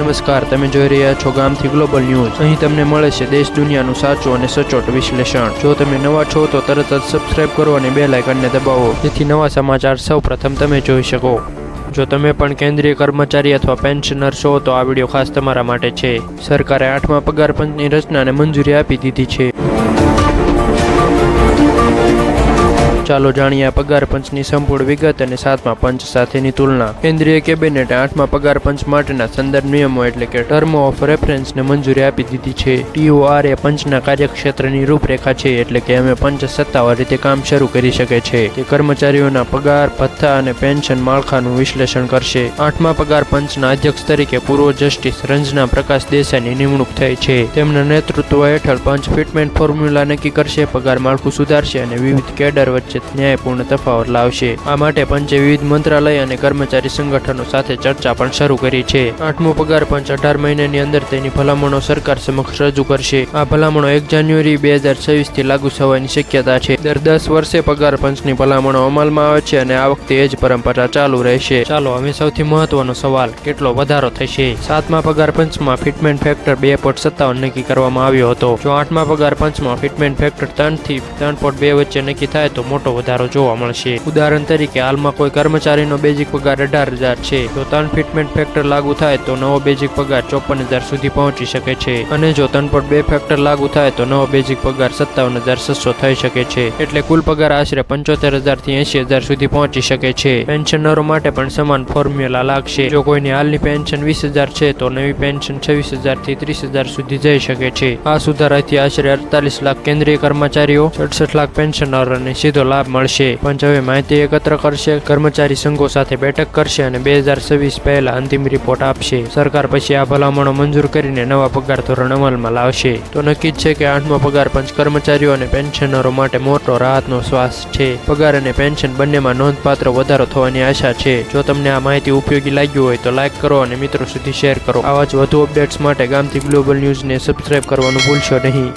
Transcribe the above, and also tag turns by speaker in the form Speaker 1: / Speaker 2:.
Speaker 1: નમસ્કાર, તમે જોઈ રહ્યા છો ગામથી ગ્લોબલ ન્યૂઝ અહીં તમને મળે છે દેશ દુનિયાનું સાચું અને સચોટ વિશ્લેષણ. જો તમે નવા છો, તો તરત જ સબસ્ક્રાઇબ કરો અને બે લાઇકનને દબાવો. જેથી નવા સમાચાર સૌ પ્રથમ તમે જોઈ શકો. જો તમે પણ કેન્દ્રીય કર્મચારી અથવા પેન્શનર છો, તો આ વીડિયો ખાસ તમારા માટે છે. સરકારે આઠમા પગાર પંચની રચનાને મંજૂરી આપી દીધી છે. ચાલો જાણીએ પગાર પંચની સંપૂર્ણ વિગત અને સાતમા પંચ સાથેની તુલના. કેન્દ્રીય કેબિનેટે આઠમા પગાર પંચ માટેના સંદર્ભ નિયમો એટલે કે ટર્મ ઓફ રેફરન્સને મંજૂરી આપી દીધી છે. ટીઓઆર એ પંચના કાર્યક્ષેત્રની રૂપરેખા છે એટલે કે અમે પંચ સત્તાવાર રીતે કામ શરૂ કરી શકે છે. તે કર્મચારીઓના પગાર, ભથ્થા અને પેન્શન માળખાનું વિશ્લેષણ કરશે. આઠમા પગાર પંચના અધ્યક્ષ તરીકે પૂર્વ જસ્ટિસ રંજના પ્રકાશ દેસાઈની નિમણૂક થઈ છે. તેમના નેતૃત્વ હેઠળ પંચ ફિટમેન્ટ ફોર્મ્યુલા નક્કી કરશે, પગાર માળખું સુધારશે અને વિવિધ કેડર વચ્ચે ન્યાયપૂર્ણ તફાવત લાવશે. આ માટે પંચે વિવિધ મંત્રાલય અને કર્મચારી સંગઠનો સાથે ચર્ચા પણ શરૂ કરી છે. આઠમો પગાર પંચ અઢાર મહિનાની અંદર તેની ભલામણો સરકાર સમક્ષ રજૂ કરશે. આ ભલામણો એક જાન્યુઆરી બે હજાર છવ્વીસથી લાગુ થવાની શક્યતા છે. દર દસ વર્ષે પગાર પંચની ભલામણો અમલમાં આવે છે અને આ વખતે એ જ પરંપરા ચાલુ રહેશે. ચાલો, હવે સૌથી મહત્વનો સવાલ, કેટલો વધારો થશે? સાતમા પગાર પંચમાં ફિટમેન્ટ ફેક્ટર બે પોઈન્ટ સત્તાવન નક્કી કરવામાં આવ્યો હતો. જો આઠમા પગાર પંચમાં ફિટમેન્ટ ફેક્ટર ત્રણથી ત્રણ પોઈન્ટ બે વચ્ચે નક્કી થાય તો મોટો વધારો જોવા મળશે. ઉદાહરણ તરીકે, હાલમાં કોઈ કર્મચારીનો બેઝિક પગાર અઢાર હજાર છે. જો ત્રણ ફિટમેન્ટ ફેક્ટર લાગુ થાય તો નવો બેઝિક પગાર ચોપન હજાર સુધી પહોંચી શકે છે. અને જો ત્રણ પોઈન્ટ બે ફેક્ટર લાગુ થાય તો નવો બેઝિક પગાર સત્તાવન હજાર છસો થઈ શકે છે. એટલે કુલ પગાર આશરે પંચોતેર હજારથી એંશી હજાર સુધી પહોંચી શકે છે. પેન્શનરો માટે પણ સમાન ફોર્મ્યુલા લાગશે. જો કોઈની હાલની પેન્શન વીસ હજાર છે, તો નવી પેન્શન છવ્વીસ હજારથી ત્રીસ હજાર સુધી જઈ શકે છે. આ સુધારાથી આશરે અડતાલીસ લાખ કેન્દ્રીય કર્મચારીઓ, સડસઠ લાખ પેન્શનરોને સીધો લાભ મળશે. પંચ હવે માહિતી એકત્ર કરશે, કર્મચારી સંઘો સાથે બેઠક કરશે અને બે હજાર છવ્વીસ પહેલા અંતિમ રિપોર્ટ આપશે. સરકાર પછી આ ભલામણો મંજૂર કરીને નવા પગાર ધોરણ અમલમાં લાવશે. તો નક્કી જ છે કે આઠમો પગાર પંચ કર્મચારીઓ અને પેન્શનરો માટે મોટો રાહતનો શ્વાસ છે. પગાર અને પેન્શન બંનેમાં નોંધપાત્ર વધારો થવાની આશા છે. જો તમને આ માહિતી ઉપયોગી લાગ્યું હોય તો લાઇક કરો અને મિત્રો સુધી શેર કરો. આવા જ વધુ અપડેટ્સ માટે ગામથી ગ્લોબલ ન્યૂઝને સબસ્ક્રાઇબ કરવાનું ભૂલશો નહીં.